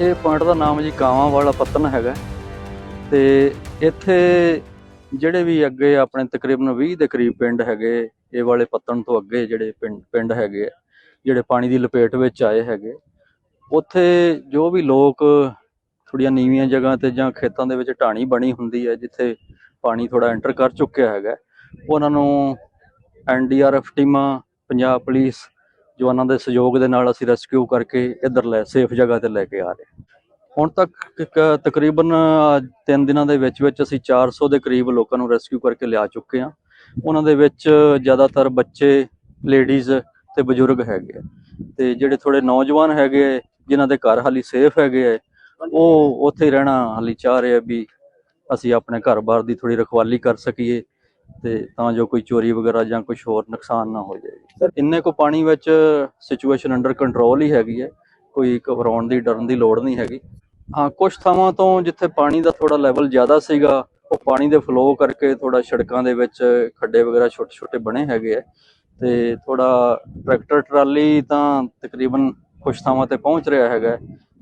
ਇਹ ਪੁਆਇੰਟ ਦਾ ਨਾਮ ਜੀ ਕਾਵਾਂ ਵਾਲਾ ਪੱਤਨ ਹੈਗਾ। ਤੇ ਇੱਥੇ ਜਿਹੜੇ ਵੀ ਅੱਗੇ ਆਪਣੇ ਤਕਰੀਬਨ 20 ਦੇ ਕਰੀਬ ਪਿੰਡ ਹੈਗੇ ਇਹ ਵਾਲੇ ਪੱਤਨ ਤੋਂ ਅੱਗੇ ਜਿਹੜੇ ਪਿੰਡ ਪਿੰਡ ਹੈਗੇ ਆ, ਜਿਹੜੇ ਪਾਣੀ ਦੀ ਲਪੇਟ ਵਿੱਚ ਆਏ ਹੈਗੇ। ਉੱਥੇ ਜੋ ਵੀ ਲੋਕ ਥੋੜੀਆਂ ਨੀਵੀਆਂ ਜਗ੍ਹਾ ਤੇ ਜਾਂ ਖੇਤਾਂ ਦੇ ਵਿੱਚ ਢਾਣੀ ਬਣੀ ਹੁੰਦੀ ਹੈ ਜਿੱਥੇ ਪਾਣੀ ਥੋੜਾ ਐਂਟਰ ਕਰ ਚੁੱਕਿਆ ਹੈਗਾ ਉਹਨਾਂ ਨੂੰ ਐਨਡੀਆਰਐਫ ਟੀਮਾਂ ਪੰਜਾਬ ਪੁਲਿਸ ਜਵਾਨਾਂ ਦੇ ਸਹਿਯੋਗ ਦੇ ਨਾਲ ਅਸੀਂ ਰੈਸਕਿਊ ਕਰਕੇ ਇੱਧਰ ਲੈ ਸੇਫ ਜਗ੍ਹਾ ਤੇ ਲੈ ਕੇ ਆ ਰਹੇ ਹੁਣ ਤੱਕ ਕ- ਤਕਰੀਬਨ ਅ, ਤਿੰਨ ਦਿਨਾਂ ਦੇ ਵਿੱਚ ਵਿੱਚ ਅਸੀਂ 400 ਦੇ ਕਰੀਬ ਲੋਕਾਂ ਨੂੰ ਰੈਸਕਿਊ ਕਰਕੇ ਲਿਆ ਚੁੱਕੇ ਹਾਂ। ਉਹਨਾਂ ਦੇ ਵਿੱਚ ਜ਼ਿਆਦਾਤਰ ਬੱਚੇ ਲੇਡੀਜ਼ ਤੇ ਬਜ਼ੁਰਗ ਹੈਗੇ ਆ। ਤੇ ਜਿਹੜੇ ਥੋੜੇ ਨੌਜਵਾਨ ਹੈਗੇ ਆ, ਜਿਨ੍ਹਾਂ ਦੇ ਘਰ ਹਾਲੀ ਸੇਫ ਹੈਗੇ ਆ ਉਹ ਉੱਥੇ ਰਹਿਣਾ ਹਾਲੀ ਚਾਹ ਰਹੇ ਆ ਵੀ ਅਸੀਂ ਆਪਣੇ ਘਰ-ਬਾਰ ਦੀ ਥੋੜੀ ਰਖਵਾਲੀ ਕਰ ਸਕੀਏ। ਤੇ ਤਾਂ ਜੋ ਕੋਈ ਚੋਰੀ ਵਗੈਰਾ ਜਾਂ ਕੁਝ ਹੋਰ ਨੁਕਸਾਨ ਨਾ ਹੋ ਜਾਏ। ਇੰਨੇ ਕੋ ਪਾਣੀ ਵਿੱਚ ਸਿਚੁਏਸ਼ਨ ਅੰਡਰ ਕੰਟਰੋਲ ਹੀ ਹੈਗੀ ਹੈ। ਕੋਈ ਘਬਰਾਉਣ ਦੀ ਡਰਨ ਦੀ ਲੋੜ ਨਹੀਂ ਹੈਗੀ। ਹਾਂ ਕੁਝ ਥਾਵਾਂ ਤੋਂ ਜਿੱਥੇ ਪਾਣੀ ਦਾ ਥੋੜਾ ਲੈਵਲ ਜ਼ਿਆਦਾ ਸੀਗਾ ਉਹ ਪਾਣੀ ਦੇ ਫਲੋ ਕਰਕੇ ਥੋੜਾ ਸੜਕਾਂ ਦੇ ਵਿੱਚ ਖੱਡੇ ਵਗੈਰਾ ਛੋਟੇ ਛੋਟੇ ਬਣੇ ਹੈਗੇ ਆ। ਤੇ ਥੋੜਾ ਟਰੈਕਟਰ ਟਰਾਲੀ ਤਾਂ ਤਕਰੀਬਨ ਕੁਝ ਥਾਵਾਂ ਤੇ ਪਹੁੰਚ ਰਿਹਾ ਹੈਗਾ।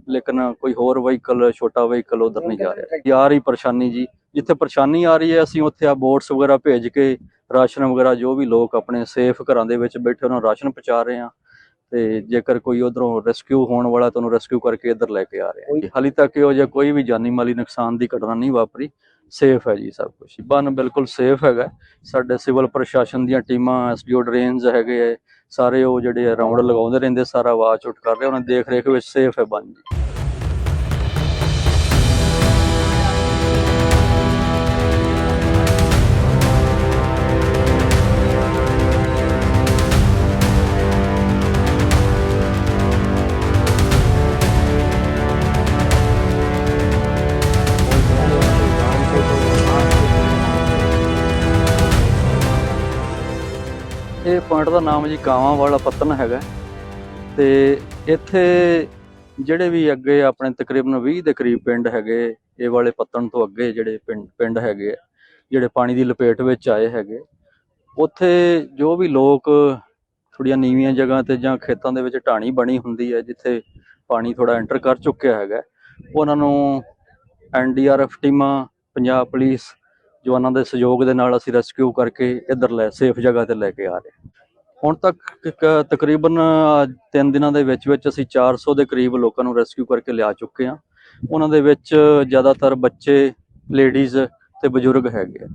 ਲੇਕਿਨ ਕੋਈ ਹੋਰ ਵਹੀਕਲ ਛੋਟਾ ਵਹੀਕਲ ਉਧਰ ਨਹੀਂ ਜਾ ਰਿਹਾ। ਯਾਰ ਹੀ ਪਰੇਸ਼ਾਨੀ ਜੀ। ਜਿੱਥੇ ਪਰੇਸ਼ਾਨੀ ਆ ਰਹੀ ਹੈ ਅਸੀਂ ਉੱਥੇ ਆ ਬੋਟਸ ਵਗੈਰਾ ਭੇਜ ਕੇ ਰਾਸ਼ਨ ਵਗੈਰਾ ਜੋ ਵੀ ਲੋਕ ਆਪਣੇ ਸੇਫ ਘਰਾਂ ਦੇ ਵਿੱਚ ਬੈਠੇ ਉਹਨਾਂ ਨੂੰ ਰਾਸ਼ਨ ਪਹੁੰਚਾ ਰਹੇ ਆ ਤੇ ਜੇਕਰ ਕੋਈ ਉਧਰੋਂ ਰੈਸਕਿਊ ਹੋਣ ਵਾਲਾ ਤਾਂ ਉਹਨੂੰ ਰੈਸਕਿਊ ਕਰਕੇ ਇੱਧਰ ਲੈ ਕੇ ਆ ਰਹੇ ਆ ਹਾਲੀ ਤੱਕ ਇਹੋ ਜਿਹਾ ਕੋਈ ਵੀ ਜਾਨੀ ਮਾਲੀ ਨੁਕਸਾਨ ਦੀ ਘਟਨਾ ਨਹੀਂ ਵਾਪਰੀ। ਸੇਫ ਹੈ ਜੀ ਸਭ ਕੁਝ ਬੰਨ ਬਿਲਕੁਲ ਸੇਫ ਹੈਗਾ। ਸਾਡੇ ਸਿਵਲ ਪ੍ਰਸ਼ਾਸਨ ਦੀਆਂ ਟੀਮਾਂ ਐਸਡੀਓ ਡਰੇਨਸ ਹੈਗੇ ਆ, ਸਾਰੇ ਉਹ ਜਿਹੜੇ ਰਾਉਂਡ ਲਗਾਉਂਦੇ ਰਹਿੰਦੇ ਸਾਰਾ ਆਵਾਜ਼ ਉੱਠ ਕਰ ਰਹੇ ਉਹਨਾਂ ਦੀ ਦੇਖ ਰੇਖ ਵਿੱਚ ਸੇਫ ਹੈ ਬੰਨ ਜੀ। ਇਹ ਪੁਆਇੰਟ ਦਾ ਨਾਮ ਜੀ ਕਾਵਾਂ ਵਾਲਾ ਪੱਤਨ ਹੈਗਾ। ਤੇ ਇੱਥੇ ਜਿਹੜੇ ਵੀ ਅੱਗੇ ਆਪਣੇ ਤਕਰੀਬਨ 20 ਦੇ ਕਰੀਬ ਪਿੰਡ ਹੈਗੇ ਇਹ ਵਾਲੇ ਪੱਤਨ ਤੋਂ ਅੱਗੇ ਜਿਹੜੇ ਪਿੰਡ ਪਿੰਡ ਹੈਗੇ ਆ, ਜਿਹੜੇ ਪਾਣੀ ਦੀ ਲਪੇਟ ਵਿੱਚ ਆਏ ਹੈਗੇ। ਉੱਥੇ ਜੋ ਵੀ ਲੋਕ ਥੋੜੀਆਂ ਨੀਵੀਆਂ ਜਗ੍ਹਾ ਤੇ ਜਾਂ ਖੇਤਾਂ ਦੇ ਵਿੱਚ ਢਾਣੀ ਬਣੀ ਹੁੰਦੀ ਹੈ ਜਿੱਥੇ ਪਾਣੀ ਥੋੜਾ ਐਂਟਰ ਕਰ ਚੁੱਕਿਆ ਹੈਗਾ ਉਹਨਾਂ ਨੂੰ ਐਨਡੀਆਰਐਫ ਟੀਮਾਂ ਪੰਜਾਬ ਪੁਲਿਸ ਜਵਾਨਾਂ ਦੇ ਸਹਿਯੋਗ ਦੇ ਨਾਲ ਅਸੀਂ ਰੈਸਕਿਊ ਕਰਕੇ ਇੱਧਰ ਲੈ ਸੇਫ ਜਗ੍ਹਾ ਤੇ ਲੈ ਕੇ ਆ ਰਹੇ ਹੁਣ ਤੱਕ ਕ- ਤਕਰੀਬਨ ਅ, ਤਿੰਨ ਦਿਨਾਂ ਦੇ ਵਿੱਚ ਵਿੱਚ ਅਸੀਂ 400 ਦੇ ਕਰੀਬ ਲੋਕਾਂ ਨੂੰ ਰੈਸਕਿਊ ਕਰਕੇ ਲਿਆ ਚੁੱਕੇ ਹਾਂ। ਉਹਨਾਂ ਦੇ ਵਿੱਚ ਜ਼ਿਆਦਾਤਰ ਬੱਚੇ ਲੇਡੀਜ਼ ਤੇ ਬਜ਼ੁਰਗ ਹੈਗੇ ਆ।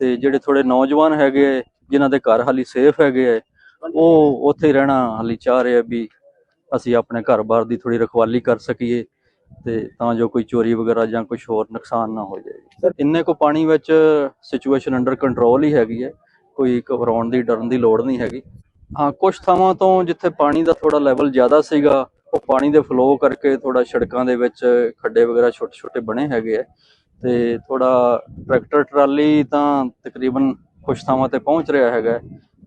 ਤੇ ਜਿਹੜੇ ਥੋੜੇ ਨੌਜਵਾਨ ਹੈਗੇ ਆ, ਜਿਨ੍ਹਾਂ ਦੇ ਘਰ ਹਾਲੀ ਸੇਫ ਹੈਗੇ ਆ ਉਹ ਉੱਥੇ ਰਹਿਣਾ ਹਾਲੀ ਚਾਹ ਰਹੇ ਆ ਵੀ ਅਸੀਂ ਆਪਣੇ ਘਰ-ਬਾਰ ਦੀ ਥੋੜੀ ਰਖਵਾਲੀ ਕਰ ਸਕੀਏ। ਤੇ ਤਾਂ ਜੋ ਕੋਈ ਚੋਰੀ ਵਗੈਰਾ ਜਾਂ ਕੁਝ ਹੋਰ ਨੁਕਸਾਨ ਨਾ ਹੋ ਜਾਏ। ਇੰਨੇ ਕੋ ਪਾਣੀ ਵਿੱਚ ਸਿਚੁਏਸ਼ਨ ਅੰਡਰ ਕੰਟਰੋਲ ਹੀ ਹੈਗੀ ਹੈ। ਕੋਈ ਘਬਰਾਉਣ ਦੀ ਡਰਨ ਦੀ ਲੋੜ ਨਹੀਂ ਹੈਗੀ। ਹਾਂ ਕੁਝ ਥਾਵਾਂ ਤੋਂ ਜਿੱਥੇ ਪਾਣੀ ਦਾ ਥੋੜਾ ਲੈਵਲ ਜ਼ਿਆਦਾ ਸੀਗਾ ਉਹ ਪਾਣੀ ਦੇ ਫਲੋ ਕਰਕੇ ਥੋੜਾ ਸੜਕਾਂ ਦੇ ਵਿੱਚ ਖੱਡੇ ਵਗੈਰਾ ਛੋਟੇ ਛੋਟੇ ਬਣੇ ਹੈਗੇ ਆ। ਤੇ ਥੋੜਾ ਟਰੈਕਟਰ ਟਰਾਲੀ ਤਾਂ ਤਕਰੀਬਨ ਕੁਝ ਥਾਵਾਂ ਤੇ ਪਹੁੰਚ ਰਿਹਾ ਹੈਗਾ।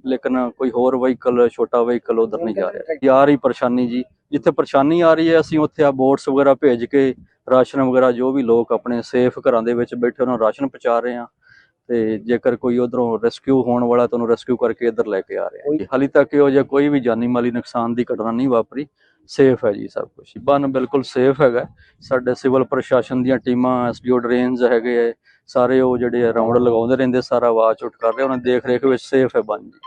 ਲੇਕਿਨ ਕੋਈ ਹੋਰ ਵਹੀਕਲ ਛੋਟਾ ਵਹੀਕਲ ਉਧਰ ਨਹੀਂ ਜਾ ਰਿਹਾ। ਯਾਰ ਹੀ ਪਰੇਸ਼ਾਨੀ ਜੀ। ਜਿੱਥੇ ਪਰੇਸ਼ਾਨੀ ਆ ਰਹੀ ਹੈ ਅਸੀਂ ਉੱਥੇ ਆ ਬੋਟਸ ਵਗੈਰਾ ਭੇਜ ਕੇ ਰਾਸ਼ਨ ਵਗੈਰਾ ਜੋ ਵੀ ਲੋਕ ਆਪਣੇ ਸੇਫ ਘਰਾਂ ਦੇ ਵਿੱਚ ਬੈਠੇ ਉਹਨਾਂ ਨੂੰ ਰਾਸ਼ਨ ਪਹੁੰਚਾ ਰਹੇ ਆ ਤੇ ਜੇਕਰ ਕੋਈ ਉਧਰੋਂ ਰੈਸਕਿਊ ਹੋਣ ਵਾਲਾ ਤਾਂ ਉਹਨੂੰ ਰੈਸਕਿਊ ਕਰਕੇ ਇੱਧਰ ਲੈ ਕੇ ਆ ਰਹੇ ਆ ਹਾਲੀ ਤੱਕ ਇਹੋ ਜਿਹਾ ਕੋਈ ਵੀ ਜਾਨੀ ਮਾਲੀ ਨੁਕਸਾਨ ਦੀ ਘਟਨਾ ਨਹੀਂ ਵਾਪਰੀ। ਸੇਫ ਹੈ ਜੀ ਸਭ ਕੁਝ ਬੰਨ ਬਿਲਕੁਲ ਸੇਫ ਹੈਗਾ ਸਾਡੇ ਸਿਵਲ ਪ੍ਰਸ਼ਾਸਨ ਦੀਆਂ ਟੀਮਾਂ ਐਸਡੀਓ ਡਰੇਨਸ ਹੈਗੇ ਆ, ਸਾਰੇ ਉਹ ਜਿਹੜੇ ਰਾਉਂਡ ਲਗਾਉਂਦੇ ਰਹਿੰਦੇ ਸਾਰਾ ਆਵਾਜ਼ ਉੱਠ ਕਰ ਰਹੇ ਉਹਨਾਂ ਦੀ ਦੇਖ ਰੇਖ ਵਿੱਚ ਸੇਫ ਹੈ ਬੰਨ ਜੀ।